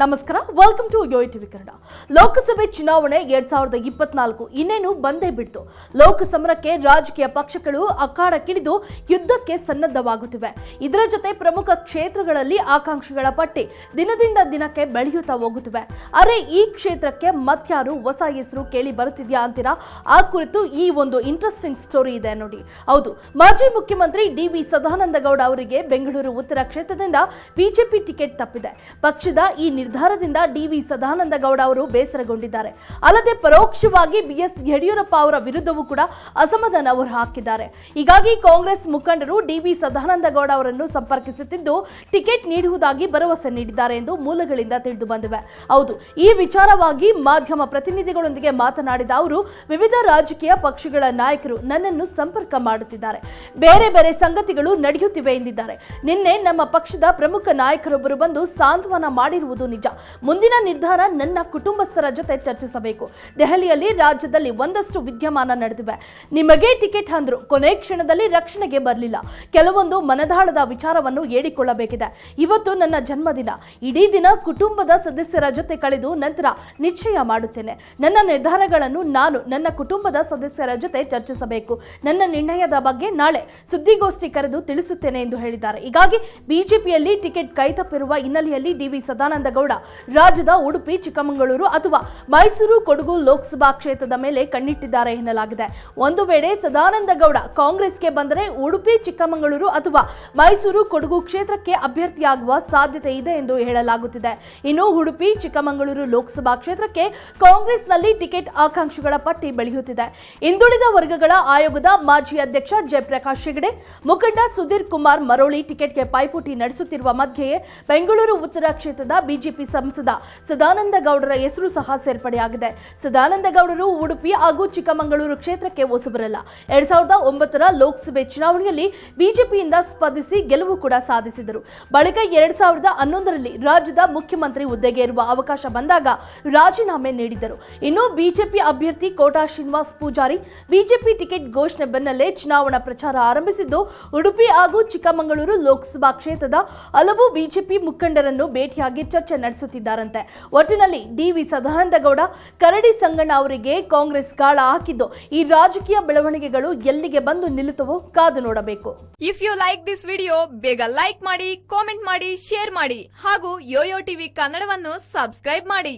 ನಮಸ್ಕಾರ welcome to Yo TV Kannada. ಲೋಕಸಭೆ ಚುನಾವಣೆ ಎರಡ್ ಸಾವಿರದ ಇಪ್ಪತ್ನಾಲ್ಕು ಇನ್ನೇನು ಬಂದೇ ಬಿಡ್ತು. ಲೋಕಸಮರಕ್ಕೆ ರಾಜಕೀಯ ಪಕ್ಷಗಳು ಅಖಾಡಕ್ಕಿಳಿದು ಯುದ್ಧಕ್ಕೆ ಸನ್ನದ್ಧವಾಗುತ್ತಿವೆ. ಇದರ ಜೊತೆ ಪ್ರಮುಖ ಕ್ಷೇತ್ರಗಳಲ್ಲಿ ಆಕಾಂಕ್ಷಿಗಳ ಪಟ್ಟಿ ದಿನದಿಂದ ದಿನಕ್ಕೆ ಬೆಳೆಯುತ್ತಾ ಹೋಗುತ್ತಿವೆ. ಅರೆ, ಈ ಕ್ಷೇತ್ರಕ್ಕೆ ಮತ್ಯಾರು ಹೊಸ ಹೆಸರು ಕೇಳಿ ಬರುತ್ತಿದೆಯಾ ಅಂತೀರಾ? ಆ ಕುರಿತು ಈ ಒಂದು ಇಂಟ್ರೆಸ್ಟಿಂಗ್ ಸ್ಟೋರಿ ಇದೆ ನೋಡಿ. ಹೌದು, ಮಾಜಿ ಮುಖ್ಯಮಂತ್ರಿ ಡಿ ವಿ ಸದಾನಂದ ಗೌಡ ಅವರಿಗೆ ಬೆಂಗಳೂರು ಉತ್ತರ ಕ್ಷೇತ್ರದಿಂದ ಬಿಜೆಪಿ ಟಿಕೆಟ್ ತಪ್ಪಿದೆ. ಪಕ್ಷದ ಈ ನಿರ್ಧಾರದಿಂದ ಡಿವಿ ಸದಾನಂದ ಗೌಡ ಅವರು ಬೇಸರಗೊಂಡಿದ್ದಾರೆ. ಅಲ್ಲದೆ ಪರೋಕ್ಷವಾಗಿ ಬಿಎಸ್ ಯಡಿಯೂರಪ್ಪ ಅವರ ವಿರುದ್ಧವೂ ಕೂಡ ಅಸಮಾಧಾನ ಅವರು ಹಾಕಿದ್ದಾರೆ. ಹೀಗಾಗಿ ಕಾಂಗ್ರೆಸ್ ಮುಖಂಡರು ಡಿವಿ ಸದಾನಂದ ಗೌಡ ಅವರನ್ನು ಸಂಪರ್ಕಿಸುತ್ತಿದ್ದು, ಟಿಕೆಟ್ ನೀಡುವುದಾಗಿ ಭರವಸೆ ನೀಡಿದ್ದಾರೆ ಎಂದು ಮೂಲಗಳಿಂದ ತಿಳಿದು ಬಂದಿವೆ. ಹೌದು, ಈ ವಿಚಾರವಾಗಿ ಮಾಧ್ಯಮ ಪ್ರತಿನಿಧಿಗಳೊಂದಿಗೆ ಮಾತನಾಡಿದ ಅವರು, ವಿವಿಧ ರಾಜಕೀಯ ಪಕ್ಷಗಳ ನಾಯಕರು ನನ್ನನ್ನು ಸಂಪರ್ಕ ಮಾಡುತ್ತಿದ್ದಾರೆ. ಬೇರೆ ಬೇರೆ ಸಂಗತಿಗಳು ನಡೆಯುತ್ತಿವೆ ಎಂದಿದ್ದಾರೆ. ನಿನ್ನೆ ನಮ್ಮ ಪಕ್ಷದ ಪ್ರಮುಖ ನಾಯಕರೊಬ್ಬರು ಬಂದು ಸಾಂತ್ವನ ಮಾಡಿರುವುದು ನಿಜ. ಮುಂದಿನ ನಿರ್ಧಾರ ನನ್ನ ಕುಟುಂಬಸ್ಥರ ಜೊತೆ ಚರ್ಚಿಸಬೇಕು. ದೆಹಲಿಯಲ್ಲಿ ರಾಜ್ಯದಲ್ಲಿ ಒಂದಷ್ಟು ವಿದ್ಯಮಾನ ನಡೆದಿವೆ. ನಿಮಗೆ ಟಿಕೆಟ್ ಅಂದ್ರು ಕೊನೆ ಕ್ಷಣದಲ್ಲಿ ರಕ್ಷಣೆಗೆ ಬರಲಿಲ್ಲ. ಕೆಲವೊಂದು ಮನದಾಳದ ವಿಚಾರವನ್ನು ಹೇಳಿಕೊಳ್ಳಬೇಕಿದೆ. ಇವತ್ತು ನನ್ನ ಜನ್ಮದಿನ. ಇಡೀ ದಿನ ಕುಟುಂಬದ ಸದಸ್ಯರ ಜೊತೆ ಕಳೆದು ನಂತರ ನಿಶ್ಚಯ ಮಾಡುತ್ತೇನೆ. ನನ್ನ ನಿರ್ಧಾರಗಳನ್ನು ನಾನು ನನ್ನ ಕುಟುಂಬದ ಸದಸ್ಯರ ಜೊತೆ ಚರ್ಚಿಸಬೇಕು. ನನ್ನ ನಿರ್ಣಯದ ಬಗ್ಗೆ ನಾಳೆ ಸುದ್ದಿಗೋಷ್ಠಿ ಕರೆದು ತಿಳಿಸುತ್ತೇನೆ ಎಂದು ಹೇಳಿದ್ದಾರೆ. ಹೀಗಾಗಿ ಬಿಜೆಪಿಯಲ್ಲಿ ಟಿಕೆಟ್ ಕೈತಪ್ಪಿರುವ ಹಿನ್ನೆಲೆಯಲ್ಲಿ ಡಿವಿ ಸದಾನಂದ ರಾಜ್ಯದ ಉಡುಪಿ, ಚಿಕ್ಕಮಗಳೂರು ಅಥವಾ ಮೈಸೂರು, ಕೊಡಗು ಲೋಕಸಭಾ ಕ್ಷೇತ್ರದ ಮೇಲೆ ಕಣ್ಣಿಟ್ಟಿದ್ದಾರೆ ಎನ್ನಲಾಗಿದೆ. ಒಂದು ವೇಳೆ ಸದಾನಂದ ಗೌಡ ಕಾಂಗ್ರೆಸ್ಗೆ ಬಂದರೆ ಉಡುಪಿ, ಚಿಕ್ಕಮಗಳೂರು ಅಥವಾ ಮೈಸೂರು, ಕೊಡಗು ಕ್ಷೇತ್ರಕ್ಕೆ ಅಭ್ಯರ್ಥಿಯಾಗುವ ಸಾಧ್ಯತೆ ಇದೆ ಎಂದು ಹೇಳಲಾಗುತ್ತಿದೆ. ಇನ್ನು ಉಡುಪಿ, ಚಿಕ್ಕಮಗಳೂರು ಲೋಕಸಭಾ ಕ್ಷೇತ್ರಕ್ಕೆ ಕಾಂಗ್ರೆಸ್ನಲ್ಲಿ ಟಿಕೆಟ್ ಆಕಾಂಕ್ಷಿಗಳ ಪಟ್ಟಿ ಬೆಳೆಯುತ್ತಿದೆ. ಹಿಂದುಳಿದ ವರ್ಗಗಳ ಆಯೋಗದ ಮಾಜಿ ಅಧ್ಯಕ್ಷ ಜಯಪ್ರಕಾಶ್ ಹೆಗಡೆ, ಮುಖಂಡ ಸುಧೀರ್ ಕುಮಾರ್ ಮರೋಳಿ ಟಿಕೆಟ್ಗೆ ಪೈಪೋಟಿ ನಡೆಸುತ್ತಿರುವ ಮಧ್ಯೆಯೇ ಬೆಂಗಳೂರು ಉತ್ತರ ಕ್ಷೇತ್ರದ ಬಿಜೆಪಿ ಸಂಸದ ಸದಾನಂದ ಗೌಡರ ಹೆಸರು ಸಹ ಸೇರ್ಪಡೆಯಾಗಿದೆ. ಸದಾನಂದ ಗೌಡರು ಉಡುಪಿ ಹಾಗೂ ಚಿಕ್ಕಮಗಳೂರು ಕ್ಷೇತ್ರಕ್ಕೆ ಹೊಸಬರಲ್ಲ ಎರಡ್ ಸಾವಿರದ ಒಂಬತ್ತರ ಲೋಕಸಭೆ ಚುನಾವಣೆಯಲ್ಲಿ ಬಿಜೆಪಿಯಿಂದ ಸ್ಪರ್ಧಿಸಿ ಗೆಲುವು ಕೂಡ ಸಾಧಿಸಿದರು. ಬಳಿಕ ಎರಡ್ ಸಾವಿರದ ಹನ್ನೊಂದರಲ್ಲಿ ರಾಜ್ಯದ ಮುಖ್ಯಮಂತ್ರಿ ಹುದ್ದೆಗೆ ಇರುವ ಅವಕಾಶ ಬಂದಾಗ ರಾಜೀನಾಮೆ ನೀಡಿದರು ಇನ್ನು ಬಿಜೆಪಿ ಅಭ್ಯರ್ಥಿ ಕೋಟಾ ಶ್ರೀನಿವಾಸ್ ಪೂಜಾರಿ ಬಿಜೆಪಿ ಟಿಕೆಟ್ ಘೋಷಣೆ ಬೆನ್ನಲ್ಲೇ ಚುನಾವಣಾ ಪ್ರಚಾರ ಆರಂಭಿಸಿದ್ದು, ಉಡುಪಿ ಹಾಗೂ ಚಿಕ್ಕಮಗಳೂರು ಲೋಕಸಭಾ ಕ್ಷೇತ್ರದ ಹಲವು ಬಿಜೆಪಿ ಮುಖಂಡರನ್ನು ಭೇಟಿಯಾಗಿ ಚರ್ಚೆ ನಡೆಸುತ್ತಿದ್ದಾರಂತೆ. ಒಟ್ಟಿನಲ್ಲಿ D V V Sadananda Gowda, Karadi Sanganna ಅವರಿಗೆ ಕಾಂಗ್ರೆಸ್ ಗಾಳ ಹಾಕಿದ್ದು, ಈ ರಾಜಕೀಯ ಬೆಳವಣಿಗೆಗಳು ಎಲ್ಲಿಗೆ ಬಂದು ನಿಲ್ಲುತ್ತವೋ ಕಾದು ನೋಡಬೇಕು. If you like this video ಬೇಗ ಲೈಕ್ ಮಾಡಿ ಕಾಮೆಂಟ್ ಮಾಡಿ ಶೇರ್ ಮಾಡಿ ಹಾಗೂ ಯೋಯೋ ಟಿವಿ ಕನ್ನಡವನ್ನು ಸಬ್ಸ್ಕ್ರೈಬ್ ಮಾಡಿ.